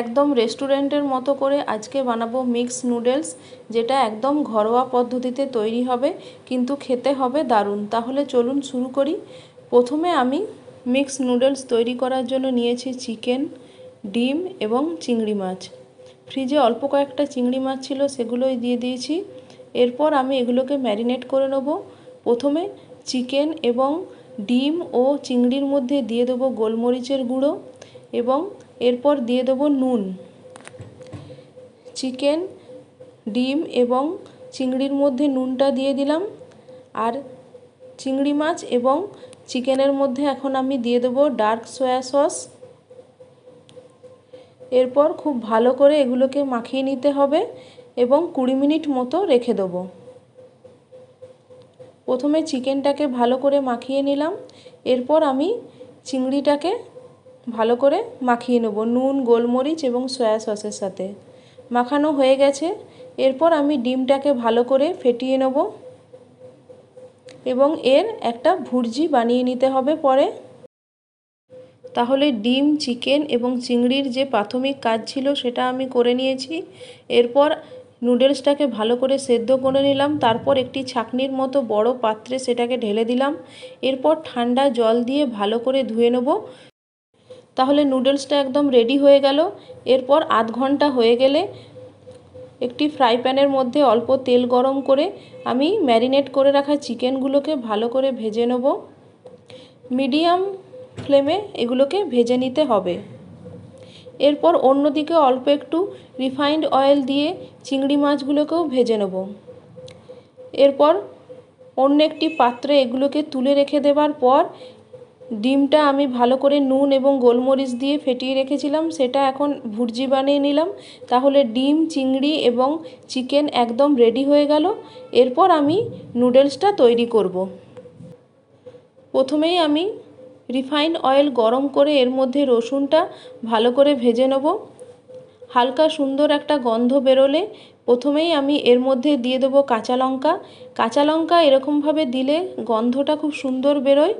একদম রেস্টুরেন্টের মতো করে আজকে বানাবো মিক্স নুডলস, যেটা একদম ঘরোয়া পদ্ধতিতে তৈরি হবে, কিন্তু খেতে হবে দারুণ। তাহলে চলুন শুরু করি। প্রথমে আমি মিক্স নুডলস তৈরি করার জন্য নিয়েছি চিকেন, ডিম এবং চিংড়ি মাছ। ফ্রিজে অল্প কয়েকটা চিংড়ি মাছ ছিল, সেগুলোই দিয়ে দিয়েছি। এরপর আমি এগুলোকে ম্যারিনেট করে নেব। প্রথমে চিকেন এবং ডিম ও চিংড়ির মধ্যে দিয়ে দেবো গোলমরিচের গুঁড়ো। এবং এরপর দিয়ে দেবো নুন। চিকেন, ডিম এবং চিংড়ির মধ্যে নুনটা দিয়ে দিলাম। আর চিংড়ি মাছ এবং চিকেনের মধ্যে এখন আমি দিয়ে দেবো ডার্ক সয়া সস। এরপর খুব ভালো করে এগুলোকে মাখিয়ে নিতে হবে এবং কুড়ি মিনিট মতো রেখে দেবো। প্রথমে চিকেনটাকে ভালো করে মাখিয়ে নিলাম। এরপর আমি চিংড়িটাকে ভালো করে মাখিয়ে নেব, নুন, গোলমরিচ এবং সয়া সসের সাথে। মাখানো হয়ে গেছে। এরপর আমি ডিমটাকে ভালো করে ফেটিয়ে নেব এবং এর একটা ভুর্জি বানিয়ে নিতে হবে পরে। তাহলে ডিম, চিকেন এবং চিংড়ির যে প্রাথমিক কাজ ছিল সেটা আমি করে নিয়েছি। এরপর নুডলসটাকে ভালো করে সেদ্ধ করে নিলাম। তারপর একটি ছাকনির মতো বড় পাত্রে সেটাকে ঢেলে দিলাম। এরপর ঠান্ডা জল দিয়ে ভালো করে ধুয়ে নেব। তাহলে নুডলসটা একদম রেডি হয়ে গেল। এরপর আধ ঘণ্টা হয়ে গেলে একটি ফ্রাই প্যানের মধ্যে অল্প তেল গরম করে আমি ম্যারিনেট করে রাখা চিকেনগুলোকে ভালো করে ভেজে নেব। মিডিয়াম ফ্লেমে এগুলোকে ভেজে নিতে হবে। এরপর অন্যদিকে অল্প একটু রিফাইন্ড অয়েল দিয়ে চিংড়ি মাছগুলোকেও ভেজে নেব। এরপর অন্য একটি পাত্রে এগুলোকে তুলে রেখে দেবার পর ডিমটা আমি ভালো করে নুন এবং গোলমরিচ দিয়ে ফেটিয়ে রেখেছিলাম, সেটা এখন ভুর্জি বানিয়ে নিলাম। তাহলে ডিম, চিংড়ি এবং চিকেন একদম রেডি হয়ে গেল। এরপর আমি নুডলসটা তৈরি করব। প্রথমেই আমি রিফাইন অয়েল গরম করে এর মধ্যে রসুনটা ভালো করে ভেজে নেব। হালকা সুন্দর একটা গন্ধ বেরোলে প্রথমেই আমি এর মধ্যে দিয়ে দেবো কাঁচা লঙ্কা। কাঁচা লঙ্কা এরকমভাবে দিলে গন্ধটা খুব সুন্দর বেরোয়।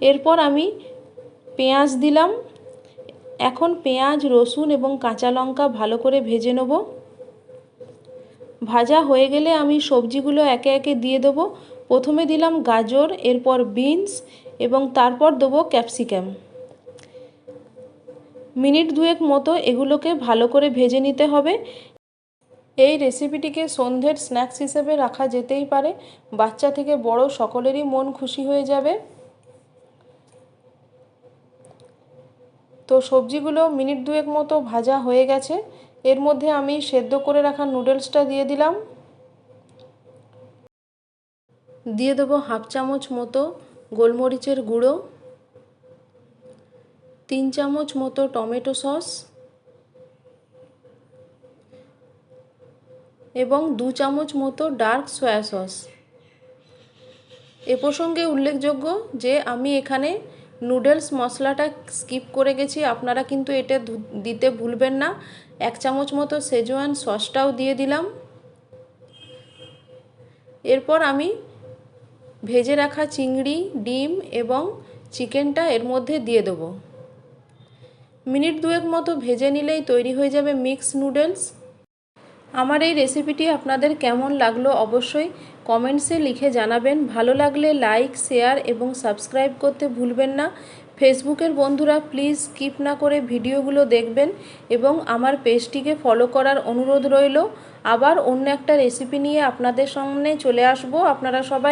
এরপর আমি পেঁয়াজ দিলাম। এখন পেঁয়াজ, রসুন এবং কাঁচা লঙ্কা ভালো করে ভেজে নেব। ভাজা হয়ে গেলে আমি সবজিগুলো একে একে দিয়ে দেবো। প্রথমে দিলাম গাজর, এরপর বিনস এবং তারপর দেবো ক্যাপসিকাম। মিনিট দুয়েক মতো এগুলোকে ভালো করে ভেজে নিতে হবে। এই রেসিপিটিকে সন্ধ্যের স্ন্যাক্স হিসেবে রাখা যেতেই পারে। বাচ্চা থেকে বড় সকলেরই মন খুশি হয়ে যাবে। তো সবজিগুলো মিনিট দুয়েক মতো ভাজা হয়ে গেছে। এর মধ্যে আমি সেদ্ধ করে রাখা নুডলসটা দিয়ে দিলাম। দিয়ে দেবো হাফ চামচ মতো গোলমরিচের গুঁড়ো, তিন চামচ মতো টমেটো সস এবং দু চামচ মতো ডার্ক সয়া সস। এ প্রসঙ্গে উল্লেখযোগ্য যে, আমি এখানে নুডলস মশলাটা স্কিপ করে গেছি। আপনারা কিন্তু এটা দিতে ভুলবেন না। এক চামচ মতো সেজওয়ান সসটাও দিয়ে দিলাম। এরপর আমি ভেজে রাখা চিংড়ি, ডিম এবং চিকেনটা এর মধ্যে দিয়ে দেবো। মিনিট দুয়েক মতো ভেজে নিলেই তৈরি হয়ে যাবে মিক্স নুডলস। আমার এই রেসিপিটি আপনাদের কেমন লাগল অবশ্যই কমেন্টসে লিখে জানাবেন। ভালো লাগলে লাইক শেয়ার এবং সাবস্ক্রাইব করতে ভুলবেন না। ফেসবুকের বন্ধুরা প্লিজ স্কিপ না করে ভিডিওগুলো দেখবেন এবং আমার পেজটিকে ফলো করার অনুরোধ রইল। আবার অন্য একটা রেসিপি নিয়ে আপনাদের সামনে চলে আসব। আপনারা সবাই